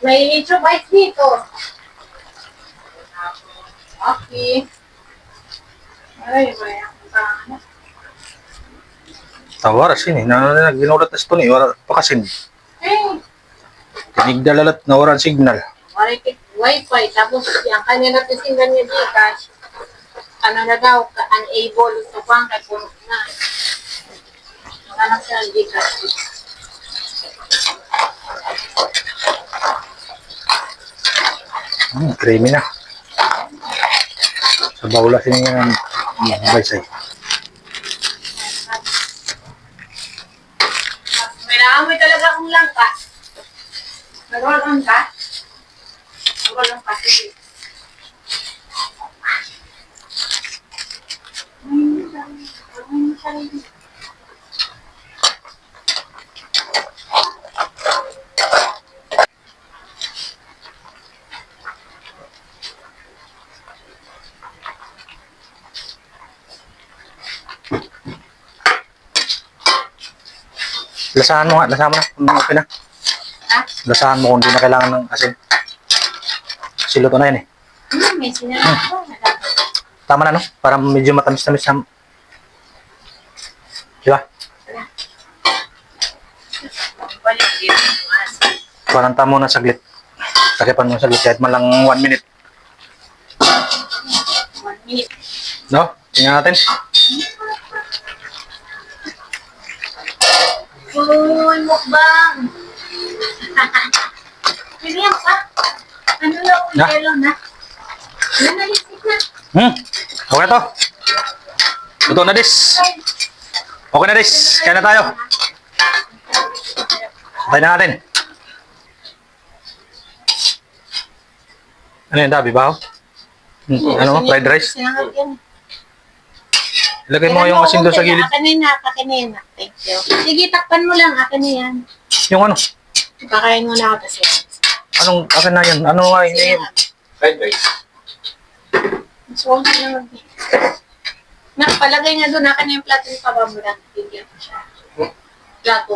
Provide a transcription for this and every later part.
May YouTube bike dito. Okay. Ay, may ang Tawara sini na na ginulat na ito ni wala pakasin. Eh, Tinigdalalat na waran signal. Maritik wifi. Tapos, ang kanya napisingan niya Gcash, ano na daw, unable to pang puno na. Wala na siya ang Gcash. Hmm, creamy na. Sa bawla sini nga ng baysay. May naamoy talaga akong langka. Nag-roll on ka? Nag-roll on ka, sige. Lasahan mo nga, lasahan mo na. Kung okay na. Ha? Lasahan mo kung di na kailangan ng asin. Siluto na yan eh. Hmm, may sinanap ko. Tama na no? Para medyo matamis-tamis na. Di ba? Parang tamo na saglit. Takipan mo saglit kahit man lang one minute. One minute. No? Tingnan natin. Uy, mukbang! Bigyan ka. Ano na, Na? yelo na. Ano na. Hmm. Okay to. Luto na dis. Okay na dis. Kaya na tayo. Tayo na natin. Ano yun, Dabi? Bahaw? Hmm, Ano mo? Fried rice? Sinangag yan. Ilagay mo yung asin doon sa gilid. Akin na yun, akin na yun. Thank you. Sige, takpan mo lang. Akin na yan. Yung ano? Kakain mo na ako kasi. Anong akin na yun? Ano nga ini? Fried rice. So, na mag Nakapalagay nga doon, akin na yung plato yung pabamulan. Bigyan ko siya. Plato.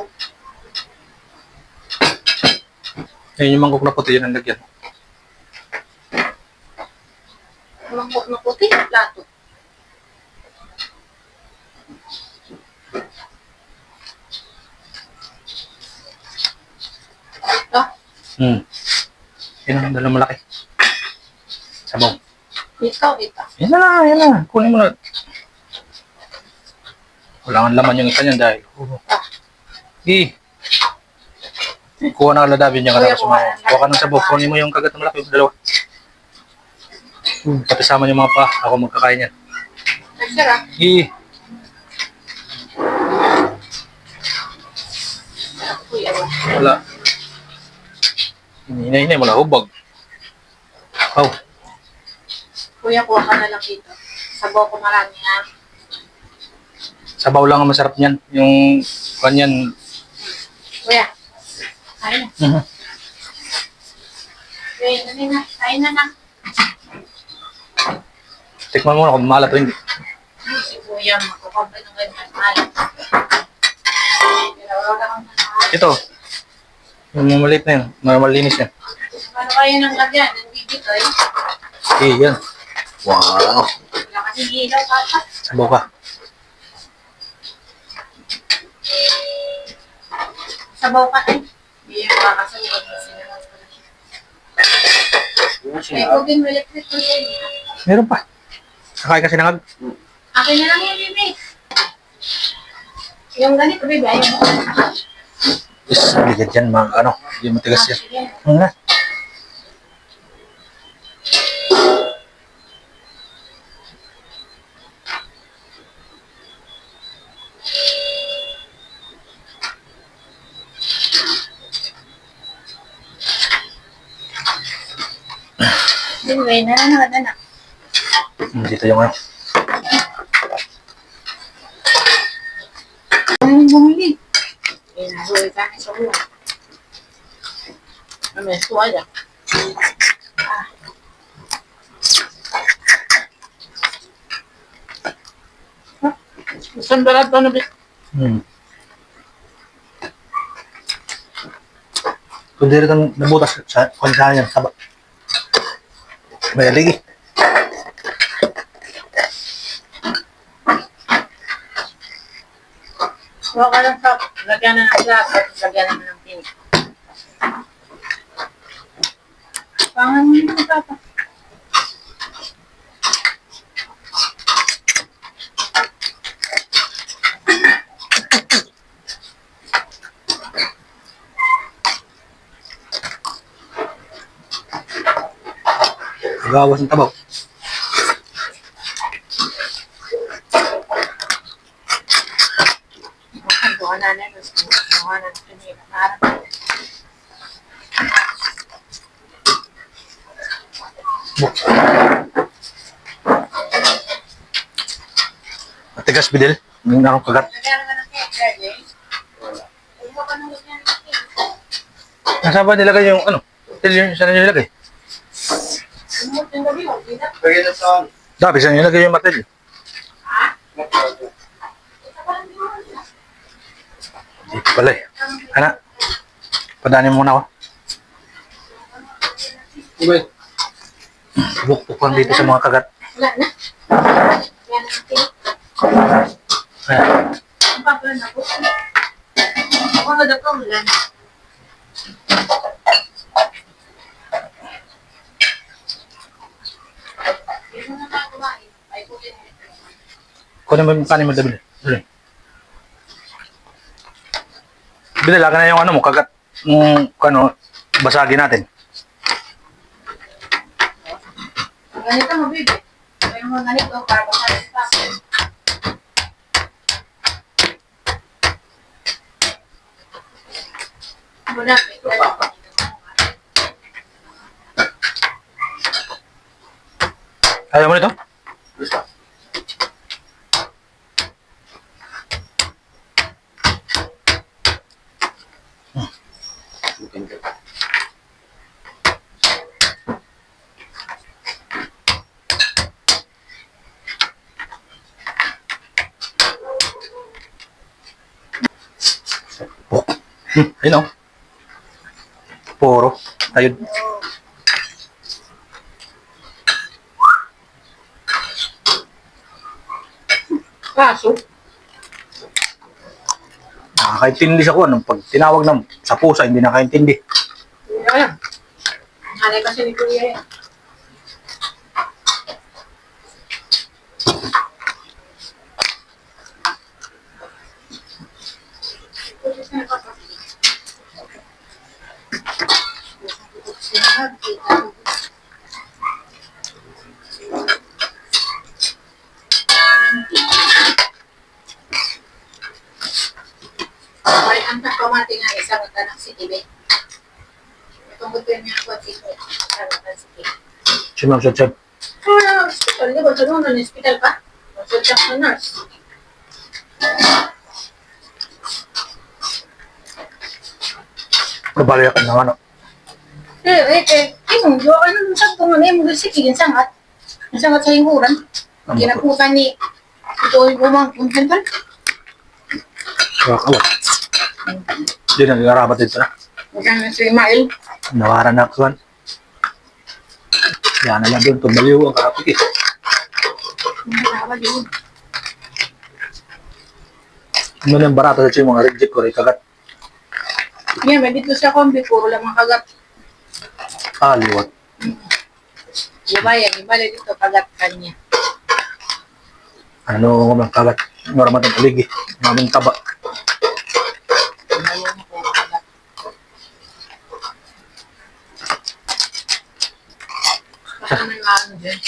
Ayun yung mangkok na puti yun ang lagyan. Mangkok na puti, plato. Ito, Hmm. Yun ang dalang malaki. Sabaw. ito, ito. Yan na, yan na. Kunin mo na. Wala kang laman yung isa niyan dahil. Uh. Ah. Eh. Kuha na kaladabi niya ka Kuya, na sumaw. kuha ka ng sabaw. Kunin mo yung kagat na malaki. Yung dalawa. Hmm. Pati sama yung mga pa. Ako magkakain yan. Nagsara. Eh. Wala. Hinay-hinay na hubag. Oh. kuya, kuha ka na lang dito. Sabaw ko marami ha. Sabaw lang ang masarap niyan. Yung kanyan. Kuya, kain na. Mhm. Kuya, dali na. Kain na na. Tikman mo na kung malat o hindi. Si kuya, makukabay ng ganyan. Wala nanahal. Ito. Yung mamalit na yun. Malinis yan. Ano kayo ng lagyan? Ng bibit, ay? Eh, yan. Wow. Wala kasi ilaw, papa. Sabaw ka. Sabaw ka. Hindi yung mo na Eh, sinangag. huwag yung electric ko yun. Meron pa. Kakain kasi nangag. Akin na lang yung bibit. Yung ganito, baby, ayaw mo. Yes, bigat yan, mga ano. Hindi matigas yan. Ano na? Anyway, nanonood na na. Hmm, Dito yung. Ano yung bumili? Ka sa ulo. Ano yung suwaya? Ah. Isang balat pa na Hmm. Kundi rin ang nabutas sa kwansahan niya. Taba. May aligi. Huwag ka lang lagyan na ng glass at lagyan na ng pink. Pangan mo yung papa. Agawas ng tabaw. Bukan bukan na na. Bukan na na. Parang Matigas bidil. Yung narong kagat. lagyan naman ng cake, ready? Huwag ka nang lagyan ng cake. Nasa ba nilagay yung ano? Saan nyo nilagay? Dabi, saan nyo nilagay yung mo. Dito pala eh. Ana, padanin muna ako. Ubay. Bukbuk lang dito sa mga kagat. Wala na. Ayan. Na. Ako nga daw ko, wala na. Na. Kunin mo yung kanin mo, Dabil. Dali. Bili, laka na yung ano mo, kagat. Yung, ano, basagin natin. Ganito mo, baby. Kaya mo ganito, para sa papa. Muna, Ayaw mo nito? Gusto. Hmm, ayun o. Puro. Ayun. Kaso, Nakakaintindi siya ko. Anong pag tinawag ng sa pusa, hindi nakaintindi. hindi ko alam. Hanay kasi ni Kuya yan. Ay, ang pagpamati nga isang anak si Tibe. Itong buto niya ako at ito. Isang si Tibe. Sino ang siyad Ah, hospital. Di ba? Sa noon, hospital pa? Consultant sa nurse. Nabalayak ng ano. Eh, eh, eh. Eh, mo, yo, ano, sa kung ano, yung mga sige, yung sangat. Yung sangat sa hinguran. Ang Ginaputan ni, ito yung umang, yung dental. Kakawat. Hindi na nagarabat dito na. Yung si Mael. Nawaran na kuwan. Yan na lang doon. Tumaliw ang karapik eh. Nakakaba din. Ano yung barata sa mga reject ko rin kagat. Yan, may dito sa kombi, puro lang mga kagat. Ah, liwat. Iba yan, iba lang dito, kagat kanya. Ano ng kagat. Maramat ang aligi. Maraming taba. Ayaw mo po kagat. Baka may ano dyan.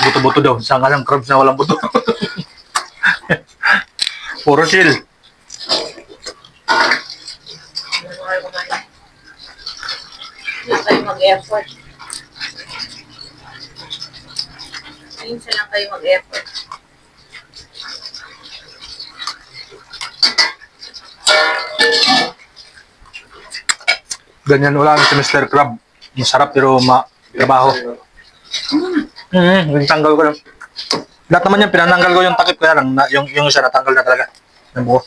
Buto-buto daw. Saan lang crabs na walang buto. Puro chill. Hindi kayo mag-effort. Minsan lang kayo mag-effort. Ganyan wala si Mr. Crab. Masarap pero ma trabaho. Hmm, yung tanggal ko lang. Lahat naman yan, pinananggal ko yung takip kaya lang, na, yung, yung isa natanggal na talaga. Yung buo.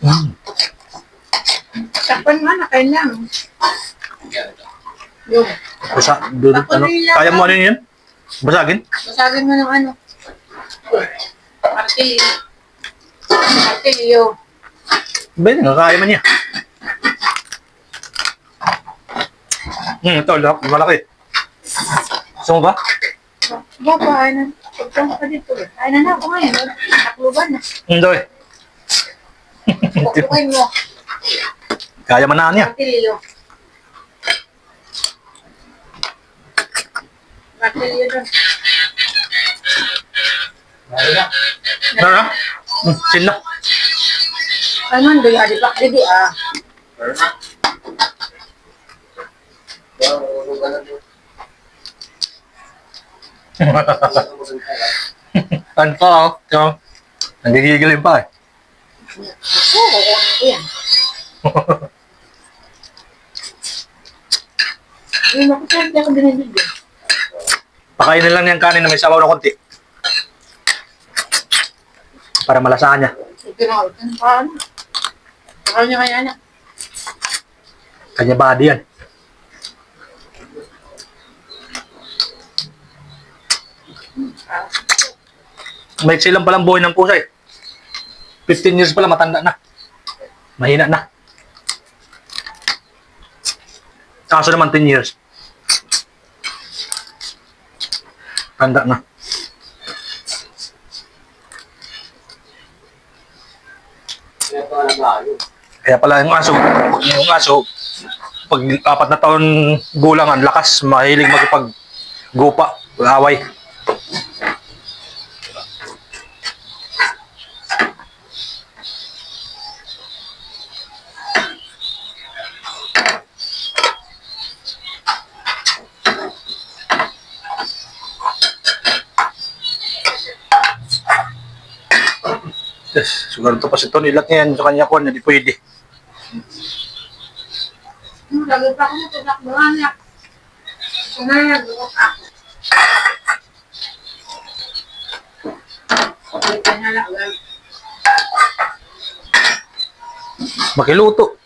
Wow. Tapan nga na kayo lang. Yung. Basa, dudut, ano? Kaya mo ano yun? Basagin? Basagin mo ng ano. Martilyo. Martilyo. Bene, kaya man niya. Hmm, ito, lak- malaki. Gusto mo ba? Baba, na. Pagpunta ka dito. eh. Ay na na ako ngayon. Nakluban na. Hindi eh. Pupukin mo. Kaya man na niya. Martilyo. Martilyo doon. Lalo na. Ano na? Hmm, sin na. Ay man, doy, adi pa, di ah. Na. Na. Ano pa oh? Ito. Nagigigilin pa eh. Oo, yan. Ay, naku, saan di ako binibigyan? Pakainin lang niyang kanin na may sabaw na konti. Para malasahan niya. Ito na, na, paano? Paano niya kaya na? Kanya body yan. May silang palang buhay ng pusa eh. 15 years pala matanda na. Mahina na. Kaso naman 10 years. Tanda na. Kaya pala yung aso, yung aso, pag apat na taon gulang ang lakas, mahilig magpag gupa, away. Yes, siguro to pa si Tony. Ilat niya sa kanya ko, hindi pwede. Lagi pa ako natunak mga anak. Sunaya, bukok ako. Makiluto.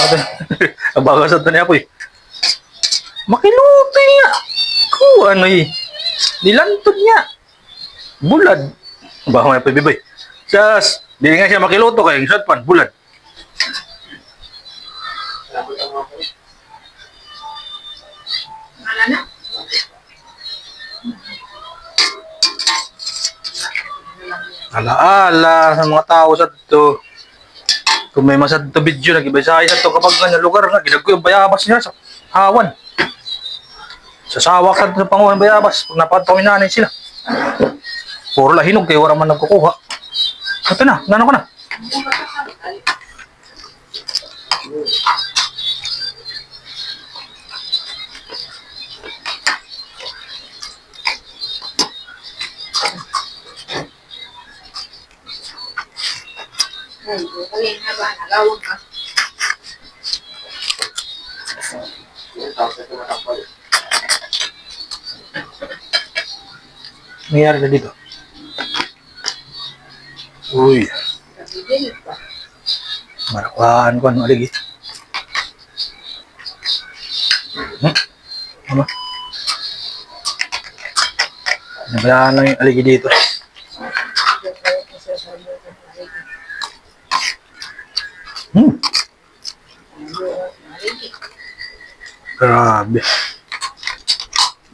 Ang bagas sa niya po eh. Makiluto niya. Ko ano eh. Nilantod niya. Bulad. Baka may pabibay. Sas, di nga siya makiluto kaya yung shot pan, po. Wala na. Alaala sa mga tao sa to. Kung may masad to video, nag-ibay sa to kapag ganyan lugar na, ginag ko yung bayabas niya sa hawan. Sa sawak sa panguhan bayabas, pag napataw yung nanay sila. Puro lahinog kayo, wala man nagkukuha. Ito na, nano ko na. Ay, alin na ba? Nalawag ka. Yung tapos ito matakpal. Nangyari na dito. Uy, marakwaan ko ano aligi. Hmm? Ano? Nabayaan lang yung aligi dito. Hmm, grabe.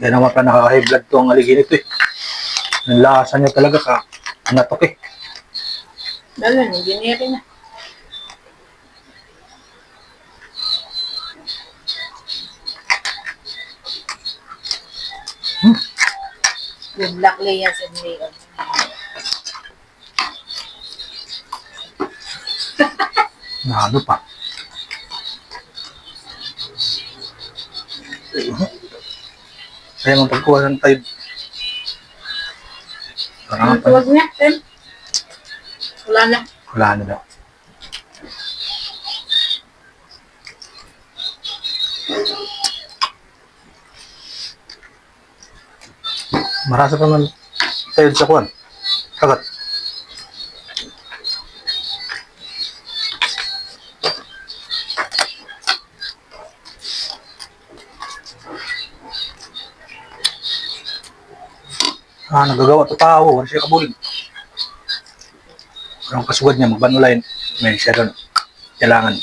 Yan naman pa nakaka-high blood to ang aligi nito eh. Ang lasa niya talaga ka anatok eh. Dalo, engineering na. Good luck, Leah, sa Leah. Nalo pa. Kaya mong pagkuha ng tayo. Ang Parang pa. tuwag niya, Tem. Wala na. Wala. Marasa pa man tayo sa kuwan. Kagat. Ah, nagagawa ito tao. Wala siya kabulig. Ang kasugad niya, magbanulayin. May siya doon. Kailangan.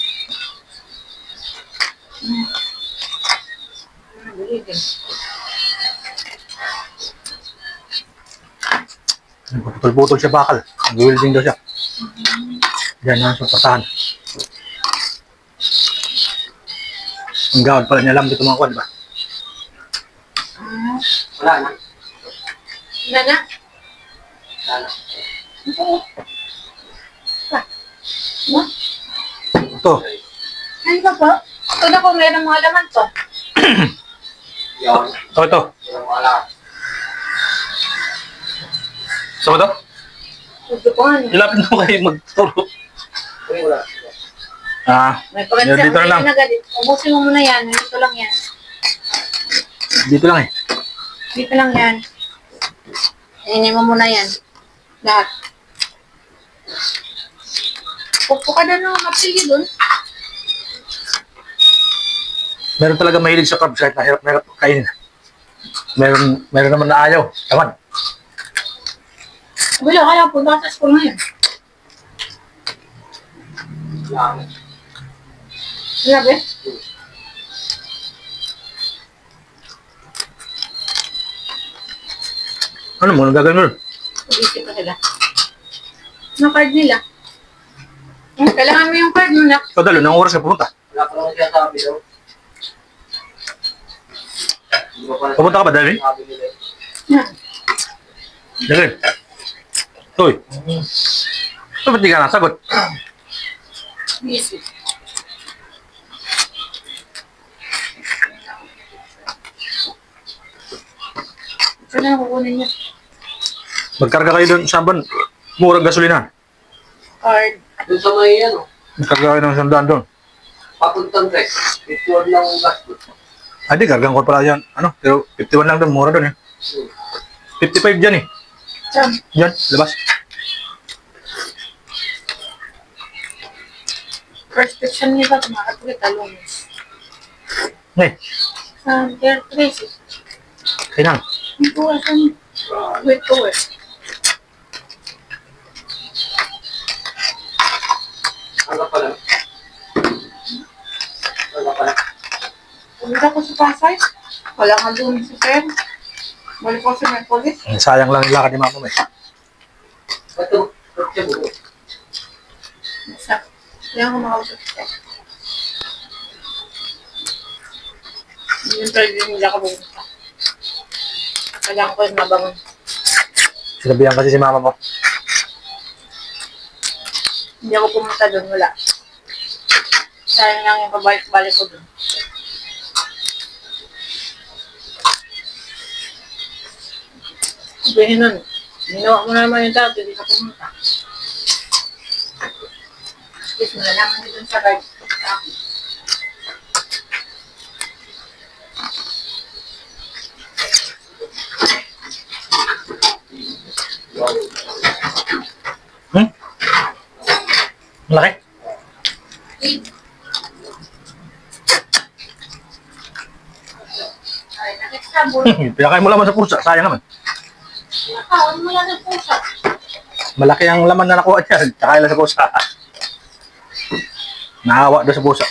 Putol-putol siya bakal. Nag-welding daw siya. Yan yan sa patahan. Ang gawad pala niya alam dito mga kwan, di ba? Wala na. Wala na. Wala na. What? Ito. Ano ba po? Ito na kung meron mga laman to. Yun. Ito, ito. Gusto mo ito? Eh. Ilapit mo kayo magturo. Ah, May pagkatsa. Dito na lang. Ubusin mo muna yan. Dito lang yan. dito lang eh. Dito lang yan. Iinin mo muna yan. Lahat. Pupo ka na ng mapili dun. Meron talaga mahilig sa carbs kahit nahirap na hirap kainin. Meron, meron naman na ayaw. Taman. Wala kaya punta sa school ngayon. Ba? Ano mo, nagagawin mo? Mag-isip pa sila. Ano card nila? Kailangan mo yung card mo na. Ikaw dalo, nang oras ka pupunta. Wala pa lang siya sabi daw. Pupunta ka ba. Yan. Dali. Uy. Ito ba't di ka nasagot? Isip. Saan na kukunin niya? Magkarga kayo doon sa ban. Murang gasolina. Card. Doon sa may ano, kayo ng sandaan doon. papuntang dress. Picture lang ang gastos. Ah, di, kargang ko pala yan. Ano, pero 51 lang doon. Mura doon eh. 55 dyan eh. Saan? Dyan, labas. Prescription niya ba? Tumakatuloy talungs. Eh, Sa Air Tracy. kailangan. Ito asan? Wait ko eh. Pumunta ko sa Pasay. Wala nga doon si Sir. Balik ko sa Mercolis. Eh, Sayang lang yung lakad ni Mama mo eh. Ito, ito siya buo. Sa, kaya ako makausap si Sir. Yung interview nila ka pumunta. Kailangan ko yung mabangon. Sinabihan kasi si Mama mo. Hindi ako pumunta doon, wala. Sayang lang yung pabalik-balik ko doon. Sabihin nun, ginawa mo na naman yung dati, hindi ka pumunta. Please, malalaman nyo dun sa akin. Hmm? Malaki? Pinakain mo laman sa pusa. Sayang naman. Malaki ang laman na nakuha niya. Tsaka lang sa pusa. Naawa doon sa pusa.